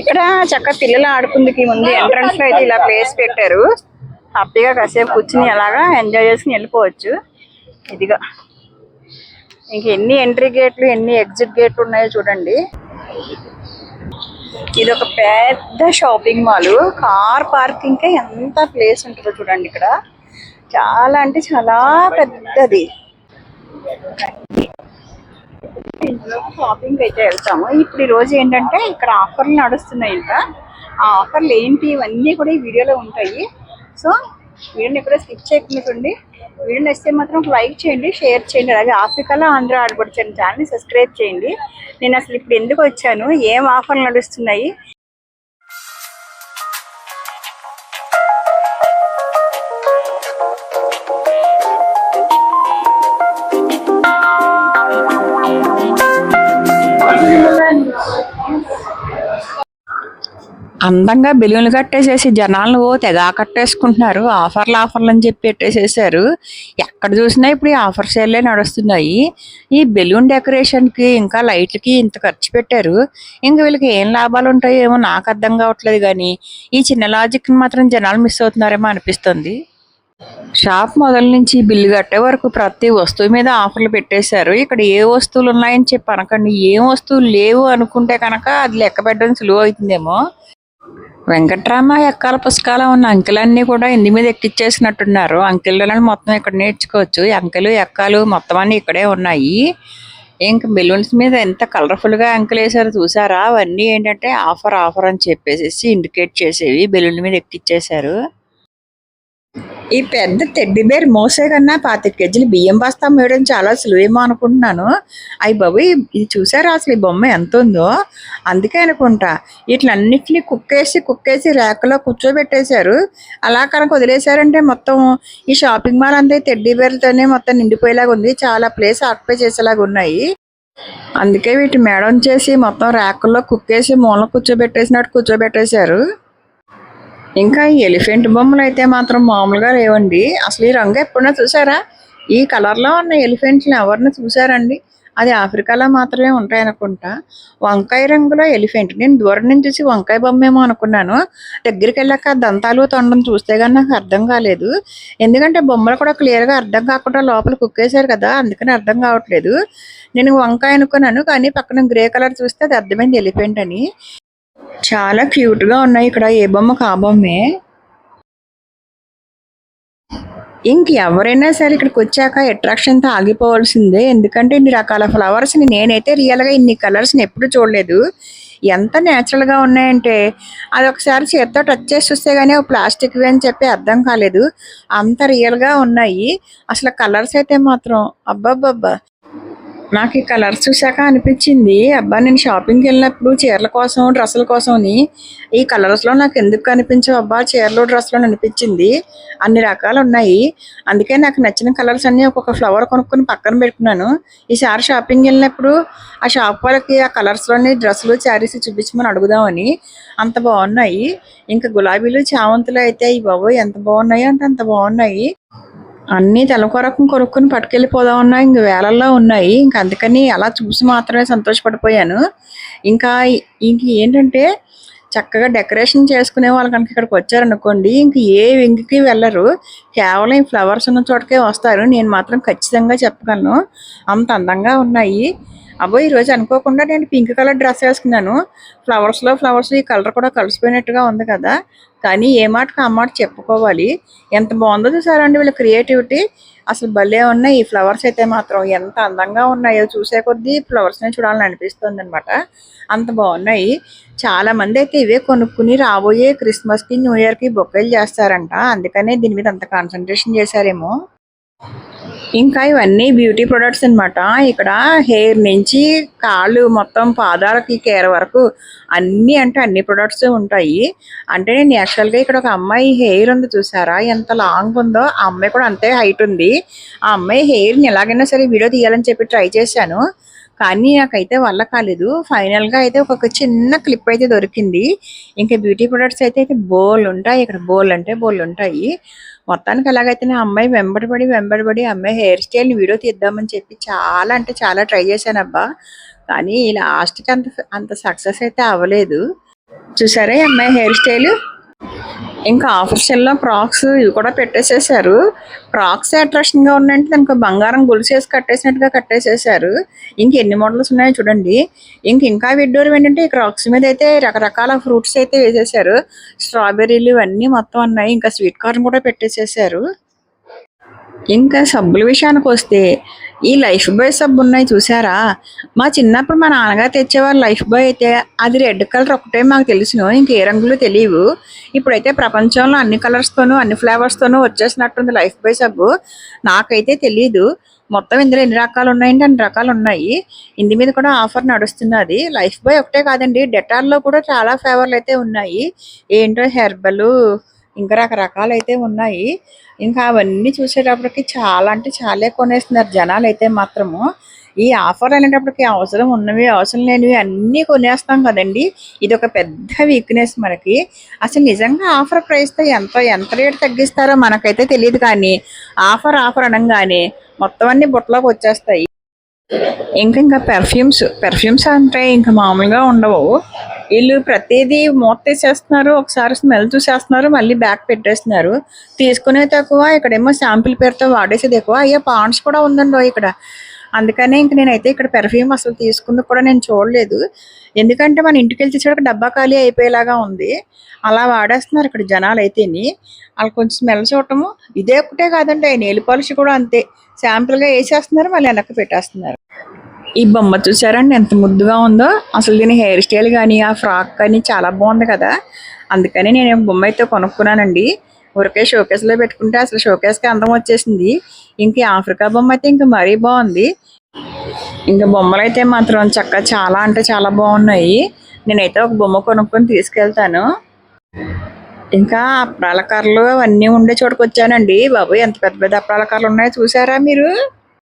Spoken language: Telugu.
ఇక్కడ చక్కగా పిల్లలు ఆడుకుందుకు ముందు ఎంట్రన్స్లో అయితే ఇలా ప్లేస్ పెట్టారు. హ్యాపీగా కాసేపు కూర్చుని అలాగా ఎంజాయ్ చేసుకుని వెళ్ళిపోవచ్చు. ఇదిగా. ఇంక ఎన్ని ఎంట్రీ గేట్లు ఎన్ని ఎగ్జిట్ గేట్లు ఉన్నాయో చూడండి. ఇది ఒక పెద్ద షాపింగ్ మాల్. కార్ పార్కింగ్కి ఎంత ప్లేస్ ఉంటుందో చూడండి ఇక్కడ. చాలా అంటే చాలా పెద్దది. ఇందులో షాపింగ్ అయితే వెళ్తాము. ఇప్పుడు ఈ రోజు ఏంటంటే ఇక్కడ ఆఫర్లు నడుస్తున్నాయి ఇంకా ఆ ఆఫర్లు ఏంటి ఇవన్నీ కూడా ఈ వీడియోలో ఉంటాయి. సో వీడియోని ఎక్కడ స్కిప్ చేయకుండా వీడియో నచ్చితే మాత్రం లైక్ చేయండి షేర్ చేయండి అలాగే ఆఫ్రికాలో ఆంధ్ర ఆడబడుతున్న ఛానల్ని సబ్స్క్రైబ్ చేయండి. నేను అసలు ఇప్పుడు ఎందుకు వచ్చాను? ఏం ఆఫర్లు నడుస్తున్నాయి? అందంగా బెలూన్లు కట్టేసేసి జనాలు తెగ కట్టేసుకుంటున్నారు ఆఫర్లు ఆఫర్లు అని చెప్పి పెట్టేసేసారు. ఎక్కడ చూసినా ఇప్పుడు ఈ ఆఫర్ సేల్లే నడుస్తున్నాయి. ఈ బెలూన్ డెకరేషన్కి ఇంకా లైట్లకి ఇంత ఖర్చు పెట్టారు. ఇంక వీళ్ళకి ఏం లాభాలు ఉంటాయో ఏమో నాకు అర్థం కావట్లేదు కానీ ఈ చిన్న లాజిక్ని మాత్రం జనాలు మిస్ అవుతున్నారేమో అనిపిస్తుంది. షాప్ మొదల నుంచి బిల్లు కట్టే వరకు ప్రతి వస్తువు మీద ఆఫర్లు పెట్టేశారు. ఇక్కడ ఏ వస్తువులు ఉన్నాయని చెప్పి అనకండి. ఏం వస్తువులు లేవు అనుకుంటే కనుక అది లెక్క పెట్టడం సులువు అవుతుందేమో. వెంకట్రామ ఎక్కాల పుస్తకాల ఉన్న అంకెలన్నీ కూడా ఇంది మీద ఎక్కిచ్చేసినట్టున్నారు. అంకెళ్ళని మొత్తం ఇక్కడ నేర్చుకోవచ్చు. అంకెలు ఎక్కాలు మొత్తం అన్ని ఇక్కడే ఉన్నాయి. ఇంకా బెలూన్స్ మీద ఎంత కలర్ఫుల్గా అంకెలు వేసారో చూసారా? అవన్నీ ఏంటంటే ఆఫర్ ఆఫర్ అని చెప్పేసి ఇండికేట్ చేసేవి బెలూన్ మీద ఎక్కిచ్చేశారు. ఈ పెద్ద టెడ్డి బేర్ మోసే కన్నా పాతి కేజీలు బియ్యం బస్తా మేయడం చాలా సులువేమో అనుకుంటున్నాను. అయ్యి బాబు ఇది చూసారా అసలు ఈ బొమ్మ ఎంత ఉందో అందుకే అనుకుంటా. వీటిలన్నిటిని కుక్కేసి కుక్కేసి ర్యాక్లో కూర్చోబెట్టేశారు. అలా కనుక వదిలేశారంటే మొత్తం ఈ షాపింగ్ మాల్ అంతా ఈ బేర్లతోనే మొత్తం నిండిపోయేలాగా ఉంది. చాలా ప్లేస్ ఆక్యుపై చేసేలాగా ఉన్నాయి. అందుకే వీటి మేడం చేసి మొత్తం ర్యాకుల్లో కుక్కేసి మూల కూర్చోబెట్టేసినట్టు కూర్చోబెట్టేశారు. ఇంకా ఈ ఎలిఫెంట్ బొమ్మలు అయితే మాత్రం మామూలుగా లేవండి. అసలు ఈ రంగు ఎప్పుడైనా చూసారా? ఈ కలర్లో ఉన్న ఎలిఫెంట్లు ఎవరిని చూసారండి? అది ఆఫ్రికాలో మాత్రమే ఉంటాయి అనుకుంటా వంకాయ రంగులో ఎలిఫెంట్. నేను దూరం నుంచి చూసి వంకాయ బొమ్మేమో అనుకున్నాను. దగ్గరికి వెళ్ళాక దంతాలు తొండం చూస్తే కానీ నాకు అర్థం కాలేదు. ఎందుకంటే బొమ్మలు కూడా క్లియర్గా అర్థం కాకుండా లోపల కుక్కేశారు కదా అందుకని అర్థం కావట్లేదు. నేను వంకాయ అనుకున్నాను కానీ పక్కన గ్రే కలర్ చూస్తే అది అర్థమైంది ఎలిఫెంట్ అని. చాలా క్యూట్గా ఉన్నాయి ఇక్కడ. ఏ బొమ్మకు ఆ బొమ్మే? ఎవరైనా సరే ఇక్కడికి వచ్చాక అట్రాక్షన్తో ఆగిపోవాల్సిందే. ఎందుకంటే ఇన్ని రకాల ఫ్లవర్స్ని నేనైతే రియల్గా ఇన్ని కలర్స్ని ఎప్పుడు చూడలేదు. ఎంత నేచురల్గా ఉన్నాయంటే అది ఒకసారి చేత్తో టచ్ చేసి చూస్తే కానీ ప్లాస్టిక్ అని చెప్పి అర్థం కాలేదు. అంత రియల్గా ఉన్నాయి. అసలు కలర్స్ అయితే మాత్రం అబ్బబ్బబ్బా. నాకు ఈ కలర్స్ చూసాక అనిపించింది అబ్బా నేను షాపింగ్కి వెళ్ళినప్పుడు చీరల కోసం డ్రెస్సుల కోసమని ఈ కలర్స్లో నాకు ఎందుకు కనిపించవు అబ్బా? చీరలు డ్రెస్సులు అని అనిపించింది. అన్ని రకాలు ఉన్నాయి. అందుకే నాకు నచ్చిన కలర్స్ అన్ని ఒక్కొక్క ఫ్లవర్ కొనుక్కొని పక్కన పెట్టుకున్నాను. ఈసారి షాపింగ్ వెళ్ళినప్పుడు ఆ షాప్ వాళ్ళకి ఆ కలర్స్లోని డ్రెస్సులు శారీస్ చూపించమని అడుగుదామని. అంత బాగున్నాయి. ఇంకా గులాబీలు చామంతులు అయితే ఈ బాబోయ్ ఎంత బాగున్నాయి అంటే అంత బాగున్నాయి. అన్నీ తెల్లకొరకం కొనుక్కొని పట్టుకెళ్ళిపోదాం ఉన్నా ఇంక వేలల్లో ఉన్నాయి. ఇంకా అందుకని అలా చూసి మాత్రమే సంతోషపడిపోయాను. ఇంకా ఇంక ఏంటంటే చక్కగా డెకరేషన్ చేసుకునే వాళ్ళు కనుక ఇక్కడికి వచ్చారనుకోండి ఇంక ఏ వింగ్కి వెళ్ళరు. కేవలం ఈ ఫ్లవర్స్ ఉన్న చోటకే వస్తారు. నేను మాత్రం ఖచ్చితంగా చెప్పగలను. అంత అందంగా ఉన్నాయి. అబ్బో ఈరోజు అనుకోకుండా నేను పింక్ కలర్ డ్రెస్ వేసుకున్నాను. ఫ్లవర్స్లో ఫ్లవర్స్ ఈ కలర్ కూడా కలిసిపోయినట్టుగా ఉంది కదా. కానీ ఏ మాటకు ఆ మాట చెప్పుకోవాలి. ఎంత బాగుందో చూసారండి వీళ్ళ క్రియేటివిటీ అసలు భలే ఉన్నాయి ఈ ఫ్లవర్స్ అయితే మాత్రం. ఎంత అందంగా ఉన్నాయో చూసే కొద్దీ ఫ్లవర్స్ని చూడాలని అనిపిస్తుంది అనమాట అంత బాగున్నాయి. చాలా మంది అయితే ఇవే కొనుక్కుని రాబోయే క్రిస్మస్కి న్యూ ఇయర్కి బొక్కలు చేస్తారంట. అందుకనే దీని మీద అంత కాన్సన్ట్రేషన్ చేశారేమో. ఇంకా ఇవన్నీ బ్యూటీ ప్రొడక్ట్స్ అన్నమాట. ఇక్కడ హెయిర్ నుంచి కాళ్ళు మొత్తం పాదాలకి కేర్ వరకు అన్ని అంటే అన్ని ప్రొడక్ట్స్ ఉంటాయి. అంటే నేను యాక్చువల్గా ఇక్కడ ఒక అమ్మాయి హెయిర్ ఉంది చూసారా? ఎంత లాంగ్ ఉందో ఆ అమ్మాయి కూడా అంతే హైట్ ఉంది. ఆ అమ్మాయి హెయిర్ని ఎలాగైనా సరే వీడియో తీయాలని చెప్పి ట్రై చేశాను. కానీ నాకైతే వల్ల కాలేదు. ఫైనల్గా అయితే ఒక చిన్న క్లిప్ అయితే దొరికింది. ఇంకా బ్యూటీ ప్రొడక్ట్స్ అయితే అయితే బోల్ ఉంటాయి. ఇక్కడ బోల్ అంటే బోల్ ఉంటాయి. మొత్తానికి ఎలాగైతే నా అమ్మాయి వెంబడిపడి వెంబడిపడి అమ్మాయి హెయిర్ స్టైల్ వీడియో తీద్దామని చెప్పి చాలా అంటే చాలా ట్రై చేశాను అబ్బా కానీ లాస్ట్కి అంత అంత సక్సెస్ అయితే అవ్వలేదు. చూసారా ఈ అమ్మాయి హెయిర్ స్టైల్ ఇంకా ఆఫర్ సెల్లో ఇవి కూడా పెట్టేసేసారు. ఫ్రాక్స్ అట్రాక్షన్గా ఉన్నాయంటే దానికి బంగారం గొలుసు కట్టేసినట్టుగా కట్టేసేసారు. ఇంక ఎన్ని మోడల్స్ ఉన్నాయో చూడండి. ఇంక ఇంకా విడ్డూరం ఏంటంటే ఈ క్రాక్స్ మీద అయితే రకరకాల ఫ్రూట్స్ అయితే వేసేసారు. స్ట్రాబెర్రీలు ఇవన్నీ మొత్తం ఉన్నాయి. ఇంకా స్వీట్ కార్న్ కూడా పెట్టేసేసారు. ఇంకా సబ్బుల విషయానికి వస్తే ఈ లైఫ్ బాయ్ సబ్బు ఉన్నాయి చూసారా? మా చిన్నప్పుడు మా నాన్నగారు తెచ్చేవారు లైఫ్ బాయ్ అయితే. అది రెడ్ కలర్ ఒకటే మాకు తెలుసును ఇంకే రంగులు తెలియవు. ఇప్పుడైతే ప్రపంచంలో అన్ని కలర్స్తోనూ అన్ని ఫ్లేవర్స్తోనూ వచ్చేసినట్టుంది లైఫ్ బాయ్ సబ్బు. నాకైతే తెలియదు మొత్తం ఇందులో ఎన్ని రకాలు ఉన్నాయంటే అన్ని రకాలు ఉన్నాయి ఇందు మీద కూడా ఆఫర్ నడుస్తున్నది. లైఫ్ బాయ్ ఒకటే కాదండి డెటాల్లో కూడా చాలా ఫ్లేవర్లు అయితే ఉన్నాయి. ఏంటో హెర్బల్ ఇంకా రకరకాలు అయితే ఉన్నాయి. ఇంకా అవన్నీ చూసేటప్పటికి చాలా అంటే చాలా కొనేస్తున్నారు జనాలు అయితే మాత్రము. ఈ ఆఫర్ అనేటప్పటికి అవసరం ఉన్నవి అవసరం లేనివి అన్నీ కొనేస్తాం కదండి. ఇది ఒక పెద్ద వీక్నెస్ మనకి. అసలు నిజంగా ఆఫర్ ప్రైస్తో ఎంత ఎంత రేటు తగ్గిస్తారో మనకైతే తెలియదు కానీ ఆఫర్ ఆఫర్ అనగానే మొత్తం అన్ని బుట్టలోకి వచ్చేస్తాయి. ఇంకా ఇంకా పెర్ఫ్యూమ్స్ పెర్ఫ్యూమ్స్ అంటే ఇంకా మామూలుగా ఉండవు. వీళ్ళు ప్రతిదీ మూతేసేస్తున్నారు ఒకసారి స్మెల్ చూసేస్తున్నారు మళ్ళీ బ్యాక్ పెట్టేస్తున్నారు. తీసుకునే తక్కువ ఇక్కడేమో శాంపిల్ పేరుతో వాడేసేది ఎక్కువ. అయ్యో పాండ్స్ కూడా ఉందండి ఇక్కడ. అందుకనే ఇంక నేనైతే ఇక్కడ పెర్ఫ్యూమ్ అసలు తీసుకుంది కూడా నేను చూడలేదు. ఎందుకంటే మన ఇంటికి వెళ్తే చూడక డబ్బా ఖాళీ అయిపోయేలాగా ఉంది. అలా వాడేస్తున్నారు ఇక్కడ జనాలు అయితేని వాళ్ళు కొంచెం స్మెల్ చూడటము. ఇదే ఒకటే కాదండి నెయిల్ పాలిష్ కూడా అంతే. శాంపుల్గా వేసేస్తున్నారు మళ్ళీ వెనక్కి పెట్టేస్తున్నారు. ఈ బొమ్మ చూసారండి ఎంత ముద్దుగా ఉందో? అసలు దీని హెయిర్ స్టైల్ కానీ ఆ ఫ్రాక్ కానీ చాలా బాగుంది కదా? అందుకని నేను బొమ్మ అయితే కొనుక్కున్నానండి. ఊరికే షోకేస్లో పెట్టుకుంటే అసలు షోకేస్కి అందం వచ్చేసింది. ఇంక ఆఫ్రికా బొమ్మ అయితే ఇంకా మరీ బాగుంది. ఇంకా బొమ్మలు అయితే మాత్రం చక్కగా చాలా అంటే చాలా బాగున్నాయి. నేనైతే ఒక బొమ్మ కొనుక్కొని తీసుకెళ్తాను. ఇంకా అప్రాల కర్రలు అవన్నీ ఉండే చోటుకు వచ్చానండి బాబు ఎంత పెద్ద పెద్ద అప్రాల కర్రలు ఉన్నాయో చూసారా మీరు?